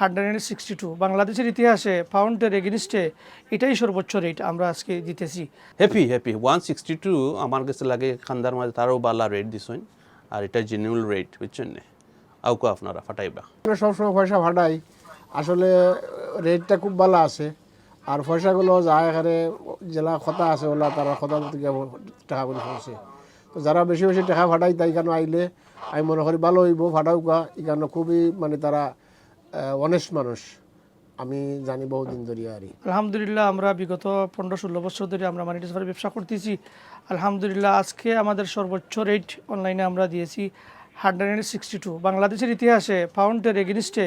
Hundred and sixty two. বাংলাদেশের ইতিহাসে পাউন্ডের এগেনিস্টে এটাই সর্বোচ্চ রেট আমরা আজকে দিতেছি happy happy one sixty two আমার কাছে লাগে খান্দার মাঝে তারও বালা রেট দিছেন আর এটা জেনুইন রেট বুঝছেন? নে আউকো আপনারা ফাটাইবা। আমরা সবসময় পয়সা ভাড়াই আসলে রেটটা খুব ভালো আছে আর পয়সাগুলো যা এখানে জেলা খতা আছে ওলা তারা খতা থেকে টাকা করে পৌঁছে তো যারা বেশি বেশি টাকা ফাটাই তাই কেন আইলে? আমি মনে করি ভালো হইব ফাটাউকা এখানে খুবই মানে তারা অনেস্ট মানুষ। আমি জানি বহুদিন ধরে আর আলহামদুলিল্লাহ, আমরা বিগত পনেরো ষোলো বছর ধরে আমরা মানি ট্রান্সফারের ব্যবসা করতেছি। আলহামদুলিল্লাহ, আজকে আমাদের সর্বোচ্চ রেট অনলাইনে আমরা দিয়েছি হান্ড্রেড সিক্সটি টু বাংলাদেশের ইতিহাসে পাউন্ডের এগেনিস্টে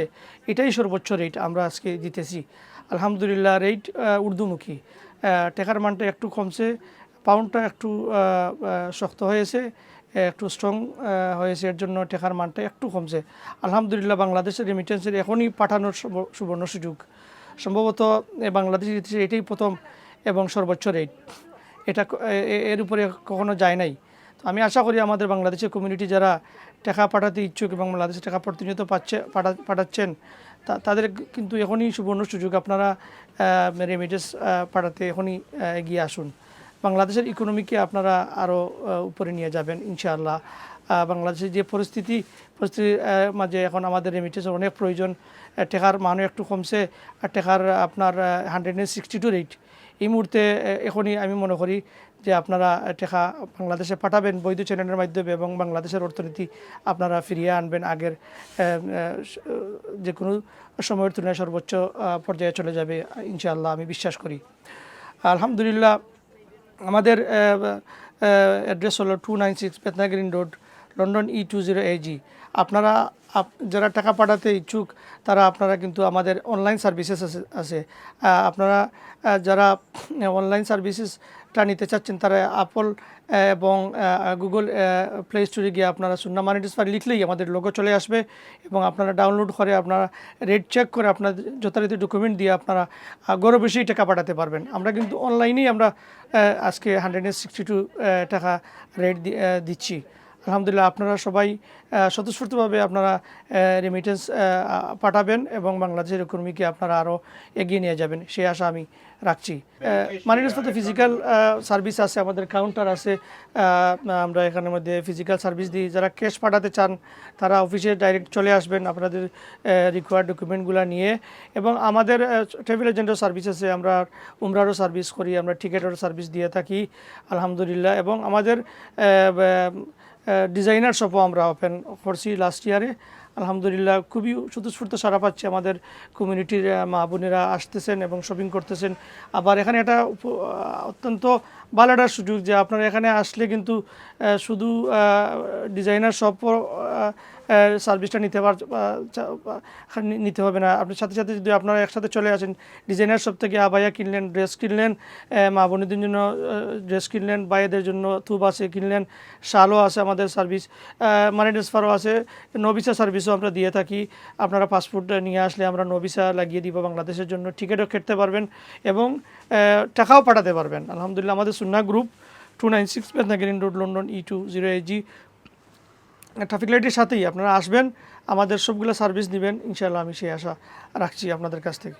এটাই সর্বোচ্চ রেট আমরা আজকে দিতেছি আলহামদুলিল্লাহ রেট উর্দুমুখী টাকার মানটা একটু কমছে পাউন্ডটা একটু শক্ত হয়েছে। একটু স্ট্রং হয়েছে, এর জন্য টেকার মানটা একটু কমছে। আলহামদুলিল্লাহ, বাংলাদেশের রেমিটেন্সের এখনই পাঠানোর সুবর্ণ সুযোগ। সম্ভবত বাংলাদেশের ইতিহাসে এটাই প্রথম এবং সর্বোচ্চ রেট এটা এর উপরে কখনো যায় নাই। তো আমি আশা করি আমাদের বাংলাদেশের কমিউনিটি যারা টাকা পাঠাতে ইচ্ছুক এবং বাংলাদেশে টাকা প্রতিনিয়ত পাচ্ছে, পাঠা- পাঠাচ্ছেন তাদের কিন্তু এখনই সুবর্ণ সুযোগ। আপনারা রেমিটেন্স পাঠাতে এখনই এগিয়ে আসুন। বাংলাদেশের ইকোনমিকে আপনারা আরও উপরে নিয়ে যাবেন, ইনশাআল্লাহ। বাংলাদেশের যে পরিস্থিতি, পরিস্থিতির মাঝে এখন আমাদের রেমিটেন্সের অনেক প্রয়োজন। টেকার মানও একটু কমছে, আর টেকার আপনার hundred and sixty two rate এই মুহূর্তে এখনই আমি মনে করি যে আপনারা টেকা বাংলাদেশে পাঠাবেন বৈধ চ্যানেলের মাধ্যমে এবং বাংলাদেশের অর্থনীতি আপনারা ফিরিয়ে আনবেন আগের যে কোনো সময়ের তুলনায় সর্বোচ্চ পর্যায়ে চলে যাবে, ইনশাআল্লাহ, আমি বিশ্বাস করি। আলহামদুলিল্লাহ আমাদের অ্যাড্রেস হলো two nine six পেতনাগ্রিন road London E two zero G আপনারা আপ- যারা টাকা পাঠাতে ইচ্ছুক, তারা আপনারা কিন্তু আমাদের অনলাইন সার্ভিসেস আছে আপনারা যারা অনলাইন সার্ভিসেসটা নিতে চাচ্ছেন, তারা আপল এবং গুগল প্লে স্টোরে গিয়ে আপনারা সুন্না মানি ট্রান্সফার লিখলেই আমাদের লোগো চলে আসবে এবং আপনারা ডাউনলোড করে আপনারা রেট চেক করে আপনার যথারীতি ডকুমেন্ট দিয়ে আপনারা গরো বেশি টাকা পাঠাতে পারবেন। আমরা কিন্তু অনলাইনেই আমরা আজকে হান্ড্রেড সিক্সটি টু টাকা রেট দিচ্ছি। আলহামদুলিল্লাহ আপনারা সবাই স্বতঃস্ফূর্তভাবে আপনারা রেমিটেন্স পাঠাবেন এবং বাংলাদেশের ইকোনমিকে আপনারা আরও এগিয়ে নিয়ে যাবেন। সেই আশা আমি রাখছি। মানি ট্রান্সফারতে ফিজিক্যাল সার্ভিস আছে আমাদের কাউন্টার আছে। আমরা এখানের মধ্যে ফিজিক্যাল সার্ভিস দিই। যারা ক্যাশ পাঠাতে চান তারা অফিসে ডাইরেক্ট চলে আসবেন আপনাদের রিকোয়ার্ড ডকুমেন্টগুলো নিয়ে। এবং আমাদের ট্রাভেল এজেন্টের সার্ভিস আছে আমরা উমরারও সার্ভিস করি আমরা টিকেটেরও সার্ভিস দিয়ে থাকি আলহামদুলিল্লাহ। এবং আমাদের ডিজাইনার শপও আমরা ওপেন করছি লাস্ট ইয়ারে আলহামদুলিল্লাহ খুবই স্বতঃস্ফূর্ত সারা পাচ্ছি আমাদের কমিউনিটির মা বোনেরা আসতেছেন এবং শপিং করতেছেন। আবার এখানে এটা অত্যন্ত ভালো একটা সুযোগ যে আপনারা এখানে আসলে কিন্তু শুধু ডিজাইনার শপও সার্ভিসটা নিতে পার নি- নিতে হবে না। আপনার সাথে সাথে যদি আপনারা একসাথে চলে আসেন ডিজাইনার শপ থেকে আবায়া কিনলেন ড্রেস কিনলেন মা বোনেদের জন্য ড্রেস কিনলেন বাইদের জন্য থুব আছে কিনলেন, শালও আছে আমাদের সার্ভিস মানি ট্রান্সফারও আছে নবিসা সার্ভিসও আমরা দিয়ে থাকি। আপনারা পাসপোর্ট নিয়ে আসলে আমরা নবিসা লাগিয়ে দিব বাংলাদেশের জন্য। টিকিটও কেটতে পারবেন এবং টাকাও পাঠাতে পারবেন। আলহামদুলিল্লাহ, আমাদের সুন্না group two nine six green road London E two zero eight G traffic লাইটের সাথেই আপনারা আসবেন, আমাদের সবগুলো সার্ভিস নেবেন ইনশাল্লাহ আমি সেই আশা রাখছি আপনাদের কাছ থেকে।